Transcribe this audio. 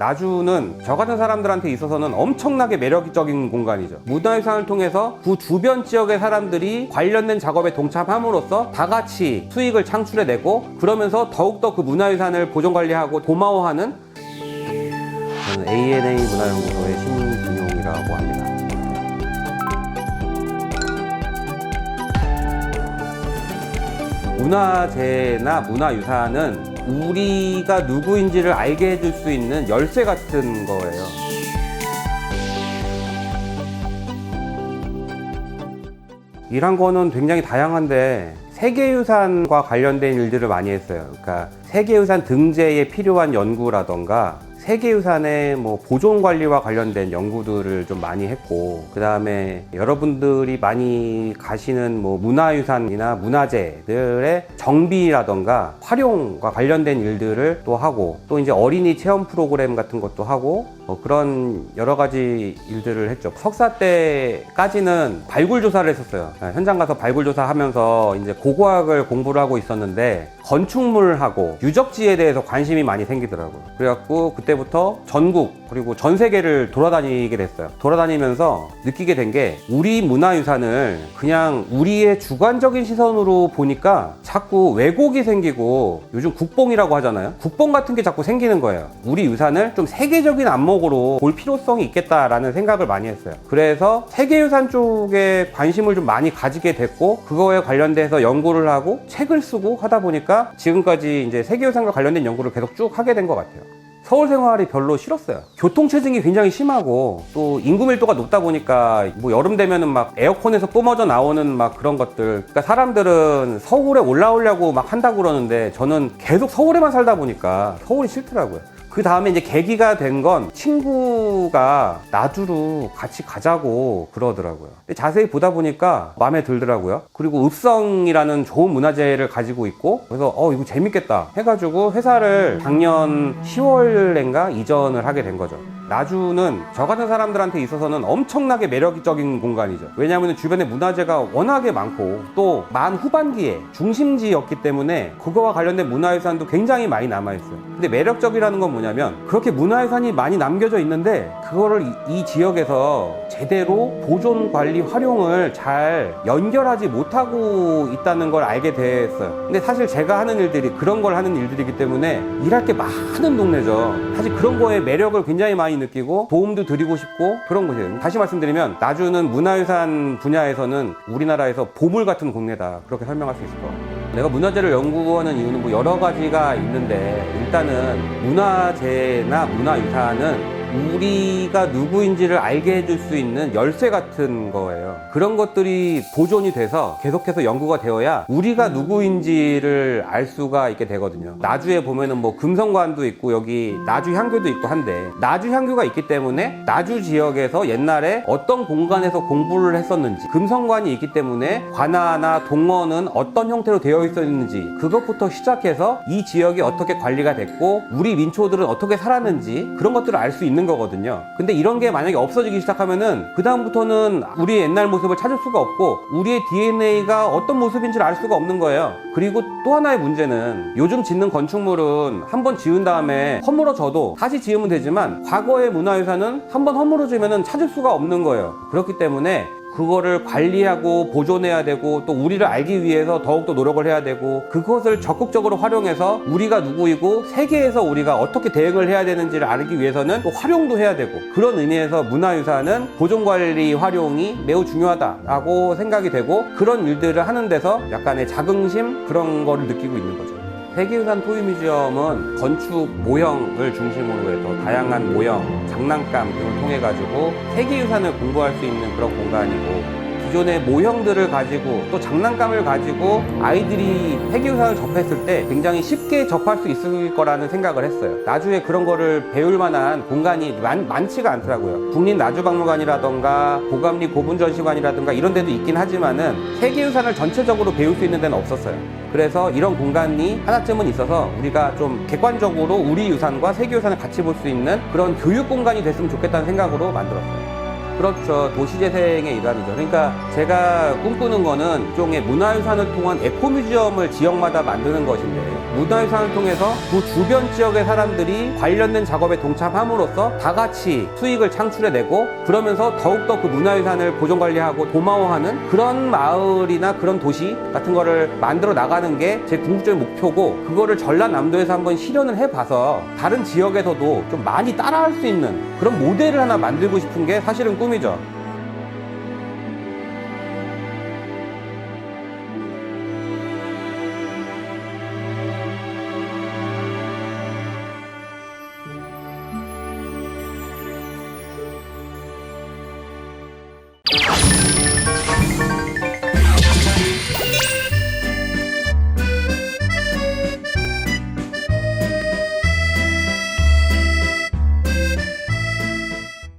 나주는 저 같은 사람들한테 있어서는 엄청나게 매력적인 공간이죠. 문화유산을 통해서 그 주변 지역의 사람들이 관련된 작업에 동참함으로써 다 같이 수익을 창출해내고 그러면서 더욱더 그 문화유산을 보존관리하고 고마워하는 저는 ANA 문화연구소의 신준용이라고 합니다. 문화재나 문화유산은 우리가 누구인지를 알게 해줄 수 있는 열쇠 같은 거예요. 이란 거는 굉장히 다양한데 세계유산과 관련된 일들을 많이 했어요. 그러니까 세계유산 등재에 필요한 연구라던가 세계유산의 뭐 보존 관리와 관련된 연구들을 좀 많이 했고 그 다음에 여러분들이 많이 가시는 뭐 문화유산이나 문화재들의 정비라던가 활용과 관련된 일들을 또 하고 또 이제 어린이 체험 프로그램 같은 것도 하고 뭐 그런 여러 가지 일들을 했죠. 석사 때까지는 발굴 조사를 했었어요. 네, 현장 가서 발굴 조사하면서 이제 고고학을 공부를 하고 있었는데 건축물하고 유적지에 대해서 관심이 많이 생기더라고요. 그래갖고 그때 부터 전국 그리고 전 세계를 돌아다니게 됐어요. 돌아다니면서 느끼게 된 게 우리 문화유산을 그냥 우리의 주관적인 시선으로 보니까 자꾸 왜곡이 생기고 요즘 국뽕이라고 하잖아요. 국뽕 같은 게 자꾸 생기는 거예요. 우리 유산을 좀 세계적인 안목으로 볼 필요성이 있겠다라는 생각을 많이 했어요. 그래서 세계유산 쪽에 관심을 좀 많이 가지게 됐고 그거에 관련돼서 연구를 하고 책을 쓰고 하다 보니까 지금까지 이제 세계유산과 관련된 연구를 계속 쭉 하게 된 것 같아요. 서울 생활이 별로 싫었어요. 교통체증이 굉장히 심하고 또 인구 밀도가 높다 보니까 뭐 여름 되면은 막 에어컨에서 뿜어져 나오는 막 그런 것들. 그러니까 사람들은 서울에 올라오려고 막 한다고 그러는데 저는 계속 서울에만 살다 보니까 서울이 싫더라고요. 그 다음에 이제 계기가 된 건 친구가 나주로 같이 가자고 그러더라고요. 자세히 보다 보니까 마음에 들더라고요. 그리고 읍성이라는 좋은 문화재를 가지고 있고 그래서 어 이거 재밌겠다 해가지고 회사를 작년 10월인가 이전을 하게 된 거죠. 나주는 저 같은 사람들한테 있어서는 엄청나게 매력적인 공간이죠. 왜냐하면 주변에 문화재가 워낙에 많고 또 만 후반기에 중심지였기 때문에 그거와 관련된 문화유산도 굉장히 많이 남아있어요. 근데 매력적이라는 건 뭐냐면 그렇게 문화유산이 많이 남겨져 있는데 그거를 이, 이 지역에서 제대로 보존 관리 활용을 잘 연결하지 못하고 있다는 걸 알게 됐어요. 근데 사실 제가 하는 일들이 그런 걸 하는 일들이기 때문에 일할 게 많은 동네죠. 사실 그런 거에 매력을 굉장히 많이 느끼고 도움도 드리고 싶고 그런 곳이에요. 다시 말씀드리면 나주는 문화유산 분야에서는 우리나라에서 보물 같은 동네다. 그렇게 설명할 수 있을 것 같아요. 내가 문화재를 연구하는 이유는 뭐 여러 가지가 있는데 일단은 문화재나 문화유산은 우리가 누구인지를 알게 해줄 수 있는 열쇠 같은 거예요. 그런 것들이 보존이 돼서 계속해서 연구가 되어야 우리가 누구인지를 알 수가 있게 되거든요. 나주에 보면은 뭐 금성관도 있고 여기 나주 향교도 있고 한데 나주 향교가 있기 때문에 나주 지역에서 옛날에 어떤 공간에서 공부를 했었는지 금성관이 있기 때문에 관아나 동원은 어떤 형태로 되어 있었는지 그것부터 시작해서 이 지역이 어떻게 관리가 됐고 우리 민초들은 어떻게 살았는지 그런 것들을 알 수 있는 거거든요. 근데 이런 게 만약에 없어지기 시작하면은 그다음부터는 우리의 옛날 모습을 찾을 수가 없고 우리의 DNA가 어떤 모습인지를 알 수가 없는 거예요. 그리고 또 하나의 문제는 요즘 짓는 건축물은 한 번 지은 다음에 허물어져도 다시 지으면 되지만 과거의 문화유산은 한 번 허물어지면은 찾을 수가 없는 거예요. 그렇기 때문에 그거를 관리하고 보존해야 되고 또 우리를 알기 위해서 더욱더 노력을 해야 되고 그것을 적극적으로 활용해서 우리가 누구이고 세계에서 우리가 어떻게 대응을 해야 되는지를 알기 위해서는 또 활용도 해야 되고 그런 의미에서 문화유산은 보존관리 활용이 매우 중요하다라고 생각이 되고 그런 일들을 하는 데서 약간의 자긍심 그런 거를 느끼고 있는 거죠. 세계유산 토유뮤지엄은 건축 모형을 중심으로 해서 다양한 모형, 장난감 등을 통해 가지고 세계유산을 공부할 수 있는 그런 공간이고 기존의 모형들을 가지고 또 장난감을 가지고 아이들이 세계유산을 접했을 때 굉장히 쉽게 접할 수 있을 거라는 생각을 했어요. 나주에 그런 거를 배울 만한 공간이 많, 많지가 않더라고요. 국립나주박물관이라던가 고감리 고분전시관이라던가 이런 데도 있긴 하지만은 세계유산을 전체적으로 배울 수 있는 데는 없었어요. 그래서 이런 공간이 하나쯤은 있어서 우리가 좀 객관적으로 우리 유산과 세계유산을 같이 볼 수 있는 그런 교육 공간이 됐으면 좋겠다는 생각으로 만들었어요. 그렇죠. 도시재생의 일환이죠. 그러니까 제가 꿈꾸는 거는 일종의 문화유산을 통한 에코뮤지엄을 지역마다 만드는 것인데 문화유산을 통해서 그 주변 지역의 사람들이 관련된 작업에 동참함으로써 다 같이 수익을 창출해내고 그러면서 더욱더 그 문화유산을 보존관리하고 고마워하는 그런 마을이나 그런 도시 같은 거를 만들어 나가는 게 제 궁극적인 목표고 그거를 전라남도에서 한번 실현을 해봐서 다른 지역에서도 좀 많이 따라할 수 있는 그런 모델을 하나 만들고 싶은 게 사실은 꿈 이죠.